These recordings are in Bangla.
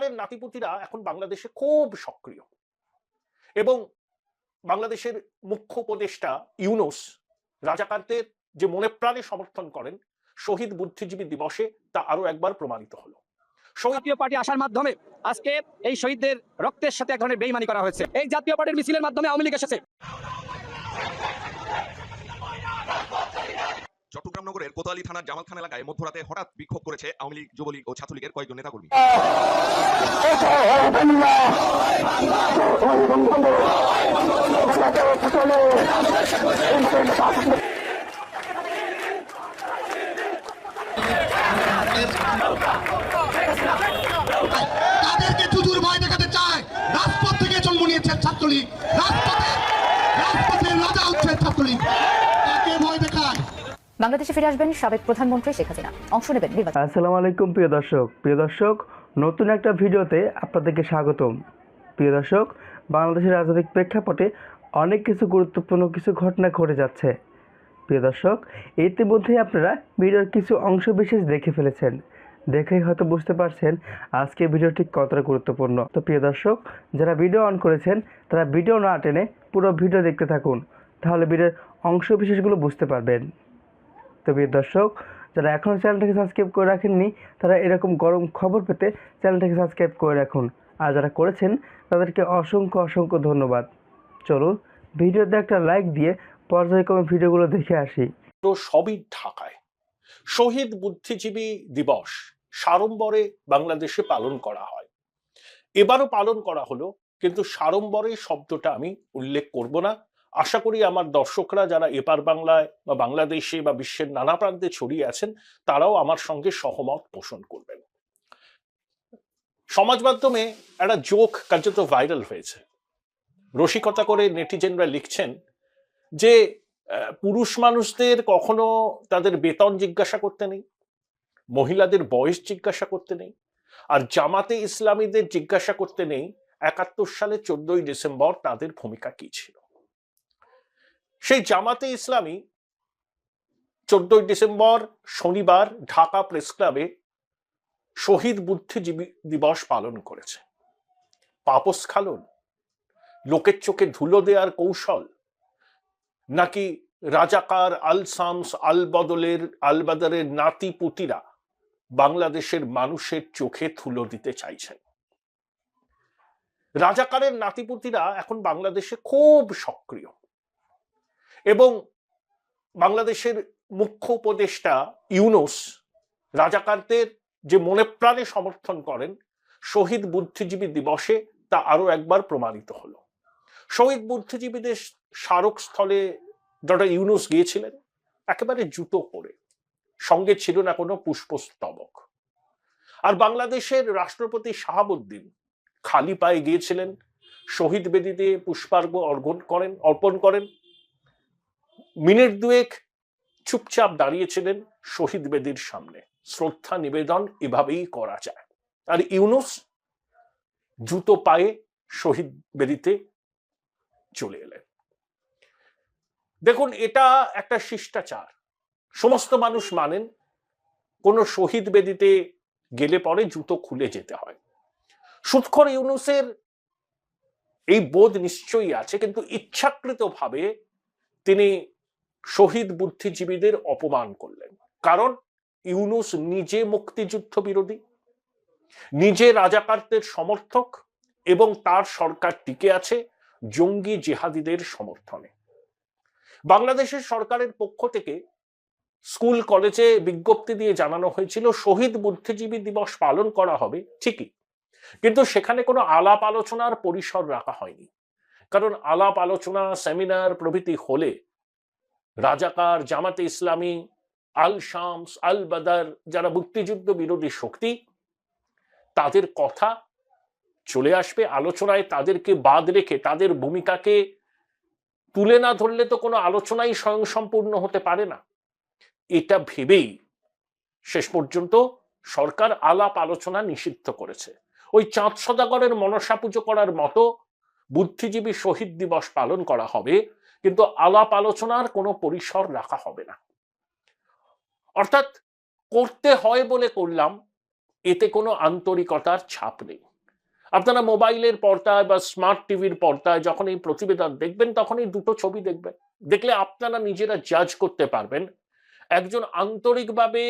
রাজাকারের নাতিপুতিরা এখন বাংলাদেশে খুব সক্রিয়। এবং বাংলাদেশের মুখ্য উপদেষ্টা ইউনুস রাজাকারদের যে মনে প্রাণে সমর্থন করেন, শহীদ বুদ্ধিজীবী দিবসে তা আরও একবার প্রমাণিত হলো। জাতীয় পার্টি আসার মাধ্যমে আজকে এই শহীদদের রক্তের সাথে এক ধরনের বেইমানি করা হয়েছে। এই জাতীয় পার্টির মিছিলের মাধ্যমে আওয়ামী লীগ এসেছে। চট্টগ্রাম কোতোয়ালি থানার জামালখান এলাকায় মধ্যরাতে হঠাৎ বিক্ষোভ করেছে আওয়ামী লীগ, যুবলীগ ও ছাত্রলীগের কয়েকজন নেতাকর্মী। তাদেরকে চুচুর ভয় দেখাতে চায়। রাজপথ থেকে জন্ম নিয়েছে ছাত্রলীগ রাজপথে রাজপথের রাজা হচ্ছে ছাত্রলীগ তাকে ভয় দেখায় বাংলাদেশে ফিরে আসবেন সাবেক প্রধানমন্ত্রী শেখ হাসিনা। অংশ নেবেন নির্বাচন। আসসালামু আলাইকুম, প্রিয় দর্শক। প্রিয় দর্শক, নতুন একটা ভিডিওতে আপনাদেরকে স্বাগতম। প্রিয় দর্শক, বাংলাদেশের রাজনৈতিক প্রেক্ষাপটে অনেক কিছু গুরুত্বপূর্ণ কিছু ঘটনা ঘটে যাচ্ছে। প্রিয় দর্শক, ইতিমধ্যেই আপনারা ভিডিওর কিছু অংশ বিশেষ দেখে ফেলেছেন। দেখেই হয়তো বুঝতে পারছেন আজকে ভিডিও ঠিক কতটা গুরুত্বপূর্ণ। তো প্রিয় দর্শক, যারা ভিডিও অন করেছেন, তারা ভিডিও না টেনে পুরো ভিডিও দেখতে থাকুন। তাহলে ভিডিওর অংশ বিশেষগুলো বুঝতে পারবেন। তো প্রিয় দর্শক, যারা এখনও চ্যানেলটাকে সাবস্ক্রাইব করে রাখেননি, তারা এরকম গরম খবর পেতে চ্যানেলটাকে সাবস্ক্রাইব করে রাখুন। আর যারা করেছেন, তাদেরকে অসংখ্য অসংখ্য ধন্যবাদ। চলুন, ভিডিওতে একটা লাইক দিয়ে পর্যায়ক্রমে ভিডিওগুলো দেখে আসি। তো সবই ঢাকায়। শহীদ বুদ্ধিজীবী দিবস সাড়ম্বরে বাংলাদেশে পালন করা হয়। এবারও পালন করা হলো, কিন্তু সাড়ম্বরে শব্দটা আমি উল্লেখ করব না। আশা করি আমার দর্শকরা যারা এপার বাংলায় বা বাংলাদেশে বা বিশ্বের নানা প্রান্তে ছড়িয়ে আছেন, তারাও আমার সঙ্গে সহমত পোষণ করবেন। সমাজ মাধ্যমে একটা জোক কার্যত ভাইরাল হয়েছে। রসিকতা করে নেটিজেনরা লিখছেন যে পুরুষ মানুষদের কখনো তাদের বেতন জিজ্ঞাসা করতে নেই, মহিলাদের বয়স জিজ্ঞাসা করতে নেই, আর জামাতে ইসলামীদের জিজ্ঞাসা করতে নেই, একাত্তর সালে চোদ্দই ডিসেম্বর তাদের ভূমিকা কি ছিল? সেই জামাতে ইসলামী চোদ্দই ডিসেম্বর শনিবার ঢাকা প্রেস ক্লাবে শহীদ বুদ্ধিজীবী দিবস পালন করেছে। পাপস্খালন লোকের চোখে ধুলো দেওয়ার কৌশল, নাকি রাজাকার আল সামস আল বদলের আল বাদারের নাতি পুতিরা বাংলাদেশের মানুষের চোখে ধুলো দিতে চাইছেন? রাজাকারের নাতিপুতিরা এখন বাংলাদেশে খুব সক্রিয়। এবং বাংলাদেশের মুখ্য উপদেষ্টা ইউনুস রাজাকারদের যে মনে প্রাণে সমর্থন করেন, শহীদ বুদ্ধিজীবী দিবসে তা আরও একবার প্রমাণিত হলো। শহীদ বুদ্ধিজীবীদের স্মারক স্থলে ডক্টর ইউনুস গিয়েছিলেন, একেবারে জুতো পরে। সঙ্গে ছিল না কোনো পুষ্পস্তবক। আর বাংলাদেশের রাষ্ট্রপতি শাহাবুদ্দিন খালি পায়ে গিয়েছিলেন, শহীদ বেদিতে পুষ্পার্ঘ অর্পণ করেন অর্পণ করেন। মিনিট দুয়েক চুপচাপ দাঁড়িয়েছিলেন শহীদ বেদির সামনে। শ্রদ্ধা নিবেদন এভাবেই করা যায়। আর ইউনুস জুতো পায়ে শহীদ বেদিতে চলে এলেন। দেখুন, এটা একটা শিষ্টাচার। সমস্ত মানুষ মানেন, কোন শহীদ বেদিতে গেলে পরে জুতো খুলে যেতে হয়। সুৎখর ইউনুসের এই বোধ নিশ্চয়ই আছে, কিন্তু ইচ্ছাকৃতভাবে তিনি শহীদ বুদ্ধিজীবীদের অপমান করলেন। কারণ ইউনুস নিজে মুক্তিযুদ্ধ বিরোধী, নিজে রাজাকারদের সমর্থক এবং তার সরকার টিকে আছে জঙ্গি জেহাদিদের সমর্থনে। বাংলাদেশের সরকারের পক্ষ থেকে স্কুল, কলেজে বিজ্ঞপ্তি দিয়ে জানানো হয়েছিল, শহীদ বুদ্ধিজীবী দিবস পালন করা হবে, ঠিকই। কিন্তু সেখানে কোনো আলাপ আলোচনার পরিসর রাখা হয়নি। কারণ আলাপ আলোচনা, সেমিনার প্রভৃতি হলে রাজাকার জামাতে ইসলামী, আল শামস, আল বাদার, যারা মুক্তিযুদ্ধ বিরোধী শক্তি, তাদের কথা চলে আসবে, আলোচনায় তাদেরকে বাদ রেখে, তাদের ভূমিকাকে তুলে না ধরলে তো কোনো আলোচনাই স্বয়ংসম্পূর্ণ হতে পারে না। এটা ভেবেই শেষ পর্যন্ত সরকার আলাপ আলোচনা নিষিদ্ধ করেছে। ওই চাঁদ সদাগরের মনসা পুজো করার মতো বুদ্ধিজীবী শহীদ দিবস পালন করা হবে কিন্তু আলাপ আলোচনার কোনো পরিসর রাখা হবে না। অর্থাৎ করতে হয় বলে করলাম, এতে কোনো আন্তরিকতার ছাপ নেই। আপনারা মোবাইলের পর্দায় বা স্মার্ট টিভির পর্দায় যখন এই প্রতিবেদন দেখবেন তখন এই দুটো ছবি দেখবেন। দেখলে আপনারা নিজেরা জাজ করতে পারবেন, একজন আন্তরিকভাবে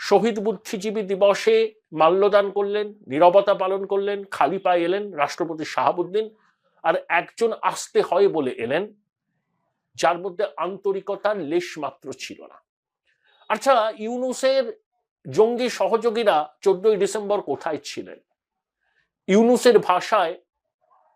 শহীদ বুদ্ধিজীবী দিবসে মাল্যদান করলেন, নীরবতা পালন করলেন, খালি পায়ে এলেন রাষ্ট্রপতি শাহাবুদ্দিন, আর একজন আসতে হয় বলে এলেন যার মধ্যে আন্তরিকতার লেশ মাত্র ছিল না। আচ্ছা ইউনুসের জঙ্গি সহযোগীরা চোদ্দই ডিসেম্বর কোথায় ছিলেন? ইউনুসের ভাষায়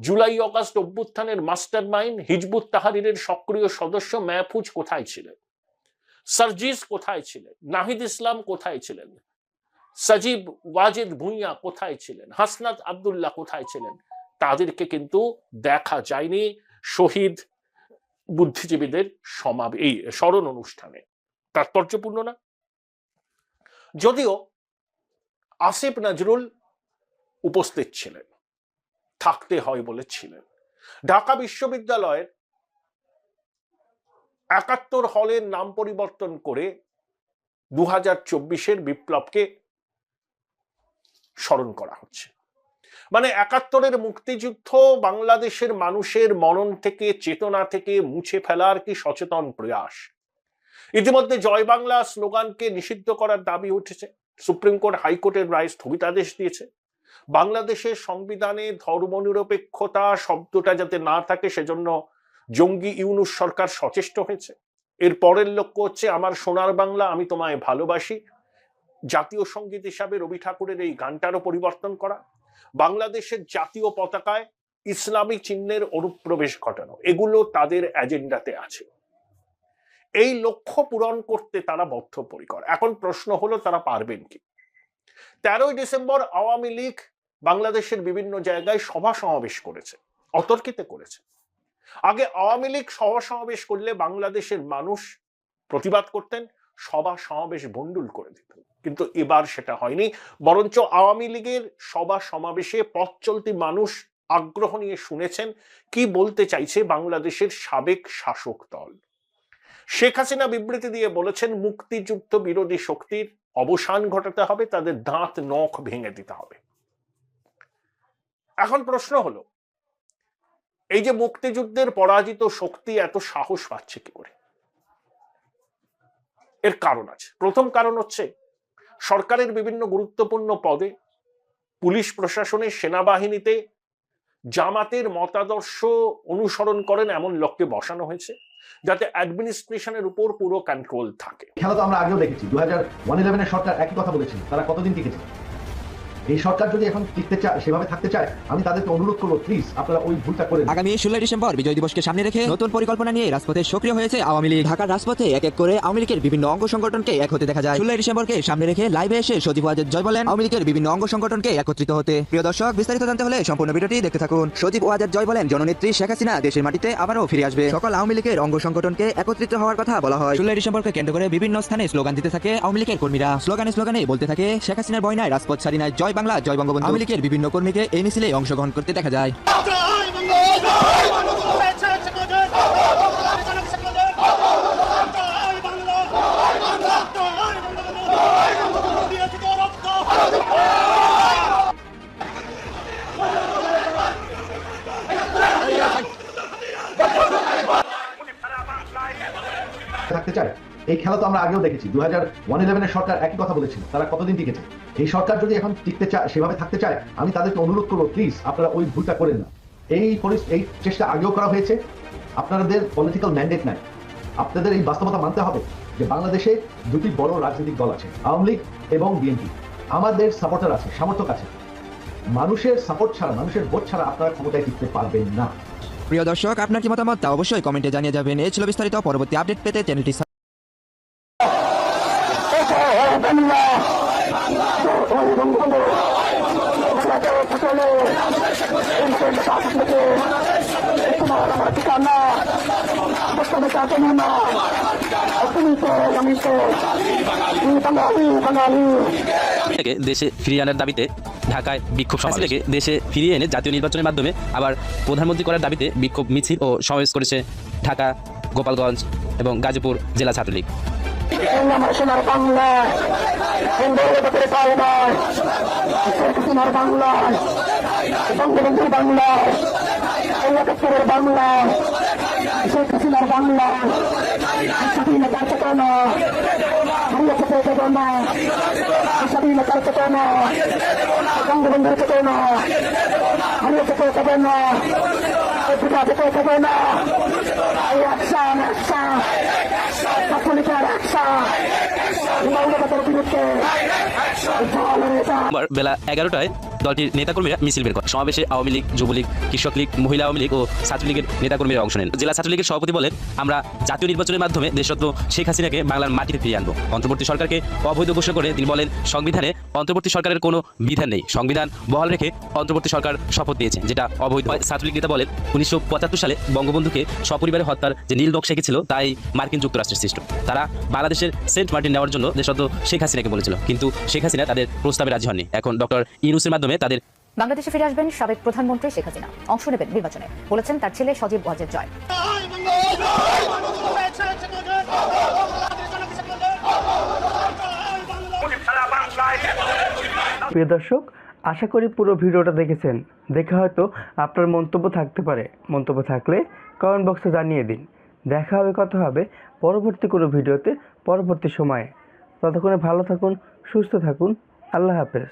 জুলাই অগাস্ট অভ্যুত্থানের মাস্টার মাইন্ড হিজবুত তাহারিরের সক্রিয় সদস্য মেহফুজ কোথায় ছিলেন? সার্জিস কোথায় ছিলেন? নাহিদ ইসলাম কোথায় ছিলেন? সজীব ওয়াজেদ ভুঁইয়া কোথায় ছিলেন? হাসনাত আব্দুল্লাহ কোথায় ছিলেন? তাদেরকে কিন্তু দেখা যায়নি। শহীদ বুদ্ধিজীবীদের সমাবে, এই স্মরণ অনুষ্ঠানে। তাৎপর্যপূর্ণ না? যদিও আসিফ নজরুল উপস্থিত ছিলেন, থাকতে হয় বলে ছিলেন। ঢাকা বিশ্ববিদ্যালয়ের একাত্তর হলের নাম পরিবর্তন করে দু হাজার বিপ্লবকে স্মরণ করা হচ্ছে। মানে একাত্তরের মুক্তিযুদ্ধ বাংলাদেশের মানুষের মনন থেকে, চেতনা থেকে মুছে ফেলার কি সচেতন প্রয়াস? ইতিমধ্যে জয় বাংলা স্লোগানকে নিষিদ্ধ করার দাবি উঠেছে। সুপ্রিম কোর্ট হাইকোর্টের রায় স্থগিতাদেশ দিয়েছে। বাংলাদেশের সংবিধানে ধর্মনিরপেক্ষতা শব্দটা যাতে না থাকে, সেজন্য জঙ্গি ইউনুস সরকার সচেষ্ট হয়েছে। এর পরের লক্ষ্য হচ্ছে, আমার সোনার বাংলা, আমি তোমায় ভালোবাসি। জাতীয় সংগীত হিসাবে রবি ঠাকুরের এই গানটারও পরিবর্তন করা। বাংলাদেশের জাতীয় পতাকায় ইসলামী চিহ্নের অনুপ্রবেশ ঘটানো, এগুলো তাদের এজেন্ডাতে আছে। এই লক্ষ্য পূরণ করতে তারা বদ্ধপরিকর। এখন প্রশ্ন হলো, তারা পারবেন কি? তেরোই ডিসেম্বর আওয়ামী লীগ বাংলাদেশের বিভিন্ন জায়গায় সভা সমাবেশ করেছে, অতর্কিতে করেছে। আগে আওয়ামী লীগ সভা সমাবেশ করলে বাংলাদেশের মানুষ প্রতিবাদ করতেন সভা সমাবেশ বন্ডুল করে দিত। কিন্তু এবার সেটা হয়নি। বরঞ্চ আওয়ামী লীগের সভা সমাবেশে পথ চলতি মানুষ আগ্রহ নিয়ে শুনেছেন, কি বলতে চাইছে বাংলাদেশের সাবেক শাসক দল। শেখ হাসিনা বিবৃতি দিয়ে বলেছেন, মুক্তিযুদ্ধ বিরোধী শক্তির অবসান ঘটাতে হবে, তাদের দাঁত নখ ভেঙে দিতে হবে। এখন প্রশ্ন হলো, এই যে মুক্তিযুদ্ধের পরাজিত শক্তি এত সাহস পাচ্ছে কি করে? এর কারণ আছে। প্রথম কারণ হচ্ছে, সরকারের বিভিন্ন গুরুত্বপূর্ণ পদে পুলিশ প্রশাসনে সেনাবাহিনীতে জামাতের মতাদর্শ অনুসরণ করেন এমন লোককে বসানো হয়েছে, যাতে অ্যাডমিনিস্ট্রেশনের উপর পুরো কন্ট্রোল থাকে। খেলা তো আমরা আগেও দেখেছি, দু হাজার সরকার একই কথা বলেছিল, তারা কতদিন টিকেছে? এই সরকার যদি এখন টিকতে চায়, সেভাবে থাকতে চায়, আমি তাদেরকে অনুরোধ করব প্লিজ আপনারা ওই ভুলটা করে আগামী ষোলোই ডিসেম্বর বিজয় দিবসকে সামনে রেখে নতুন পরিকল্পনা নিয়ে রাজপথে সক্রিয় হয়েছে আওয়ামী লীগ। ঢাকার রাজপথে এক এক করে আওয়ামী লীগের বিভিন্ন অঙ্গ সংগঠনকে এক হতে দেখা যায়। ষোলোই ডিসেম্বরকে সামনে রেখে লাইভে এসে সজীব ওয়াজেদ জয় বলেন, আওয়ামী লীগের বিভিন্ন অঙ্গ সংগঠনকে একত্রিত হতে। প্রিয় দর্শক, বিস্তারিত জানতে হলে সম্পূর্ণ ভিডিওটি দেখতে থাকুন। সজীব ওয়াজেদ জয় বলেন, জননেত্রী শেখ হাসিনা দেশের মাটিতে আবারও ফিরে আসবে। সকল আওয়ামী লীগের অঙ্গ সংগঠনকে একত্রিত হওয়ার কথা বলা হয়। ষোলোই ডিসেম্বরকে কেন্দ্র করে বিভিন্ন স্থানে স্লোগান দিতে থাকে আওয়ামী লীগের কর্মীরা। স্লোগানে স্লোগানে বলতে থাকে, শেখ হাসিনার বয়নায় রাজপথ ছাড়ি নাই জয় বাংলা জয় বঙ্গবন্ধু। আওয়ামী লীগের বিভিন্ন কর্মীকে এই মিছিলে অংশগ্রহণ করতে দেখা যায়। থাকতে চায়। এই খেলা তো আমরা আগেও দেখেছি। দু হাজার ওয়ান ইলেভেনের সরকার একই কথা বলেছিল। তারা কতদিন টিকেছে এই সরকার যদি এখন টিকতে চায় সেভাবে থাকতে চায় আমি তাদেরকে অনুরোধ করব প্লিজ আপনারা ওই ভুলটা করেন না এই এই চেষ্টা আগেও করা হয়েছে আপনাদের পলিটিক্যাল ম্যান্ডেট নাই আপনাদের এই বাস্তবতা মানতে হবে যে বাংলাদেশে দুটি বড় রাজনৈতিক দল আছে আওয়ামী লীগ এবং বিএনপি আমাদের সাপোর্টার আছে সমর্থক আছে মানুষের সাপোর্ট ছাড়া মানুষের ভোট ছাড়া আপনারা ক্ষমতায় টিকতে পারবেন না প্রিয় দর্শক আপনার কি মতামত তা অবশ্যই কমেন্টে জানিয়ে যাবেন এই ছিল বিস্তারিত পরবর্তী আপডেট পেতে চ্যানেলটি দেশে ফিরিয়ে আনার দাবিতে ঢাকায় বিক্ষোভ সমাবেশ। থেকে দেশে ফিরিয়ে এনে জাতীয় নির্বাচনের মাধ্যমে আবার প্রধানমন্ত্রী করার দাবিতে বিক্ষোভ মিছিল ও সমাবেশ করেছে ঢাকা, গোপালগঞ্জ এবং গাজীপুর জেলা ছাত্রলীগ। বাংলা বঙ্গবন্ধুর বাংলা একাত্তরের বাংলা শেখ হাসিনার বাংলা স্বাধীনতার চেতনা হারিয়ে যেতে দেব না স্বাধীনতার চেতনা বঙ্গবন্ধুর চেতনা হারিয়ে যেতে দেব না পিঠা যেতে দেব না বেলা এগারোটায় দলটির নেতাকর্মীরা মিছিল বের করে সমাবেশে আওয়ামী লীগ, যুবলীগ, কৃষক লীগ, মহিলা আওয়ামী লীগ ও ছাত্রলীগের নেতাকর্মীরা অংশ নেন। জেলা ছাত্রলীগের সভাপতি বলেন, আমরা জাতীয় নির্বাচনের মাধ্যমে দেশরত্ন শেখ হাসিনাকে বাংলার মাটিতে ফিরিয়ে আনব। অন্তর্বর্তী সরকারকে অবৈধ ঘোষণা করে তিনি বলেন, সংবিধানে অন্তর্বর্তী সরকারের কোনো বিধান নেই। সংবিধান বহাল রেখে অন্তর্বর্তী সরকার শপথ দিয়েছে যেটা অবৈধ। ছাত্রলীগ নেতা বলেন, উনিশশো পঁচাত্তর সালে বঙ্গবন্ধুকে সপরিবারে হত্যার যে নীল নকশা এঁকেছিল, তাই মার্কিন যুক্তরাষ্ট্রের সৃষ্ট। তারা বাংলাদেশের সেন্ট মার্টিন নেওয়ার জন্য দেশরত্ন শেখ হাসিনাকে বলেছিল, কিন্তু শেখ হাসিনা তাদের প্রস্তাবে রাজি হননি। এখন ডক্টর ইউনুসের মাধ্যমে তাদের বাংলাদেশে ফিরে আসবেন সাবেক প্রধানমন্ত্রী শেখ হাসিনা। অংশ নেবেন নির্বাচনে। বলেছেন তার ছেলে সজীব ওয়াজেদ জয়। প্রিয় দর্শক আশা করি পুরো ভিডিওটা দেখেছেন। দেখে হয়তো আপনার মন্তব্য থাকতে পারে। মন্তব্য থাকলে কমেন্ট বক্সে জানিয়ে দিন। দেখা হবে কথা হবে পরবর্তী কোনো ভিডিওতে পরবর্তী সময়ে। ততক্ষণে ভালো থাকুন সুস্থ থাকুন। আল্লাহ হাফেজ।